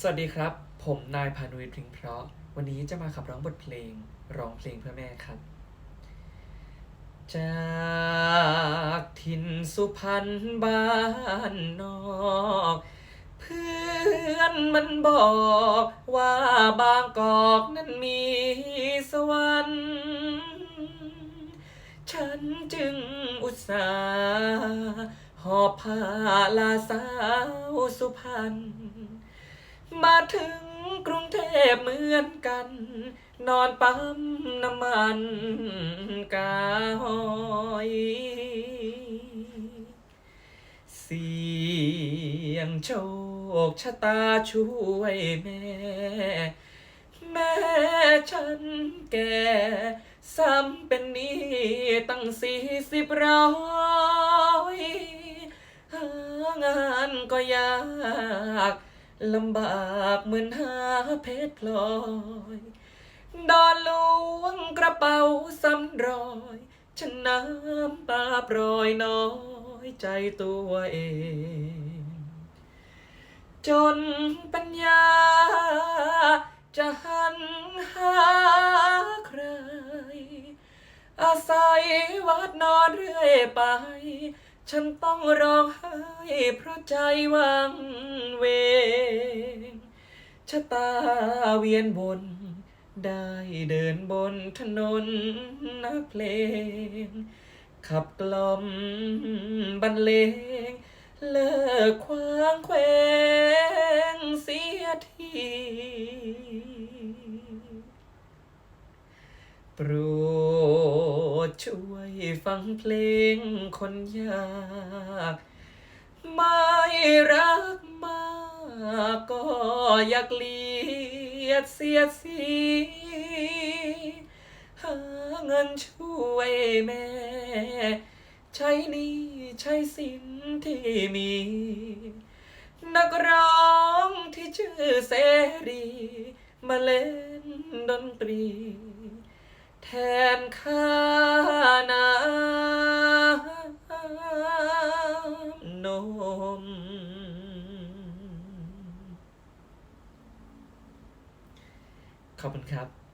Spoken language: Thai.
สวัสดีครับ ผมนายพานุวิทย์พริงเพราะ วันนี้จะมาขับร้องบทเพลง ร้องเพลงเพื่อแม่ครับ จากถิ่นสุพรรณบ้านนอก เพื่อนมันบอกว่าบางกอกนั้นมีสวรรค์ฉันจึงอุตส่าห์หอบผ้าลาสาวสุพรรณ มาถึงกรุงเทพเหมือนกัน นอนปั๊มน้ำมันกาหอยเสียงโชคชะตาช่วยแม่ แม่ฉันแก่ซ้ำเป็นนี้ตั้งสี่สิบร้อยหางานก็ยาก ลำบากเหมือนหาเพชรพลอย ดอนหลวงกระเป๋าซ้ำรอย ฉันน้ำตาปรยน้อยใจตัวเอง จนปัญญา จะหันหาใคร อาศัยวัดนอนเรื่อยไป ฉันต้องร้องไห้เพราะใจวังเวงชะตาเวียนบน ได้เดินบนถนนนักเพลง ขับกล่อมบรรเลง เลิกควางแควงเสียทีโปรด ช่วยฟังเพลงคนยาก ไม่รักมากก็อยากเลียดเสียดสีหาเงินช่วยแม่ ใช้หนี้ใช้สินที่มี นักร้องที่ชื่อเสรี มาเล่นดนตรี แทนค่าน้ำนม ขอบคุณครับ